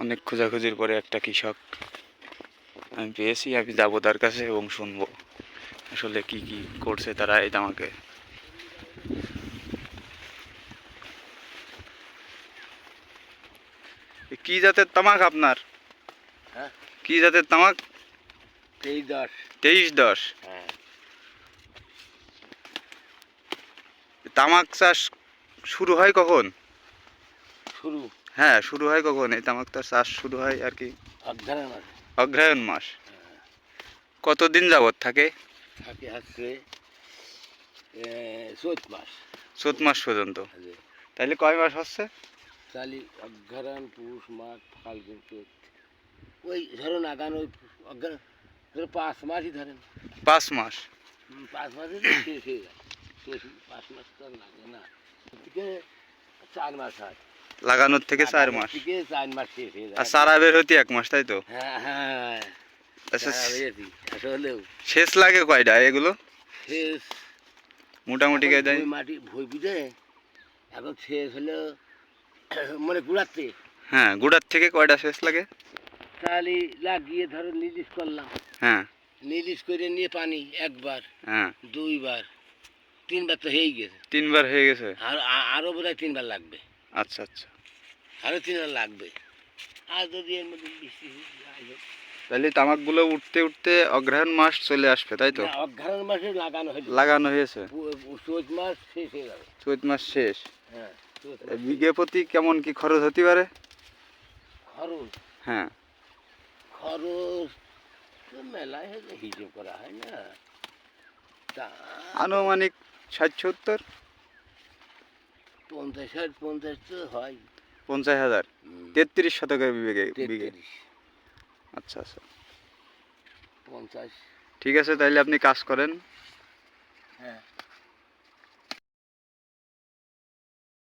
অনেক খোঁজাখুঁজির পরে একটা কৃষক আমি পেয়েছি আমি যাব তার কাছে এবং শুনব। আসলে কি কি করছে তারা এই আমাকে কি জাতের তামাক আপনার? হ্যাঁ? কি জাতের তামাক? তেইশ দশ। তেইশ দশ। হ্যাঁ। তামাক চাষ শুরু হয় কখন? শুরু? হ্যাঁ শুরু হয় কখন? এই তামাকটা চাষ শুরু হয় আর কি। অজ্ঞানের মাস। অগ্রহায়ণ মাস। কতদিন যাবত থাকে? থাকে হচ্ছে চৈত মাস। চোদ্দ মাস পর্যন্ত। যে তাইলে কয় মাস হচ্ছে? চালি অজ্ঞান পুষ মাঘ ফাল্গুন চৈত। ওই ধরুন আগান ওই ধরো পাঁচ মাসই ধরেন। পাঁচ মাস। পাঁচ মাসে শেষ হয়ে যায়। শেষ পাঁচ মাস তো লাগে না। চার মাস হয়। লাগানোর থেকে চার মাস। থেকে চার মাস শেষ হয়ে আর চারা বের হতে এক মাস তাই তো? হ্যাঁ হ্যাঁ। আচ্ছা হ্যাঁ, শেষ লাগে কয়টা এগুলো? শেষ। মোটামুটি মাটি ভুই বুঝে এখন শেষ হলো মানে গুড়াতে হ্যাঁ গুড়ার থেকে কয়টা শেষ লাগে? তাহলে লাগিয়ে ধরো নিলিশ করলাম। হ্যাঁ। নিলিশ করে নিয়ে পানি একবার হ্যাঁ। দুইবার তিনবার তো হয়েই গেছে। তিনবার হয়ে গেছে। আর আরও বোধ হয় তিনবার লাগবে। আচ্ছা আচ্ছা। আরও তিনবার লাগবে। আর যদি এর মধ্যে বৃষ্টি। তাহলে তামাকগুলো উঠতে উঠতে অগ্রহায়ণ মাস চলে আসবে তাই তো? অঘ্রাণ মাসে লাগানো হলো লাগানো হয়েছে। চৈত মাস শেষ হয়ে যাবে চৈত মাস শেষ। হ্যাঁ বিঘে প্রতি কেমন কি খরচ হতে পারে? খরচ? হ্যাঁ। খরচ তো মেলায় হিসেব করা হয় না। আনুমানিক ষাট সত্তর? পঞ্চাশ হাজার পঞ্চাশ তো হয়। পঞ্চাশ হাজার? তেত্রিশ শতকের বিঘে বিঘে আচ্ছা আচ্ছা। পঞ্চাশ। ঠিক আছে তাহলে আপনি কাজ করেন। হ্যাঁ।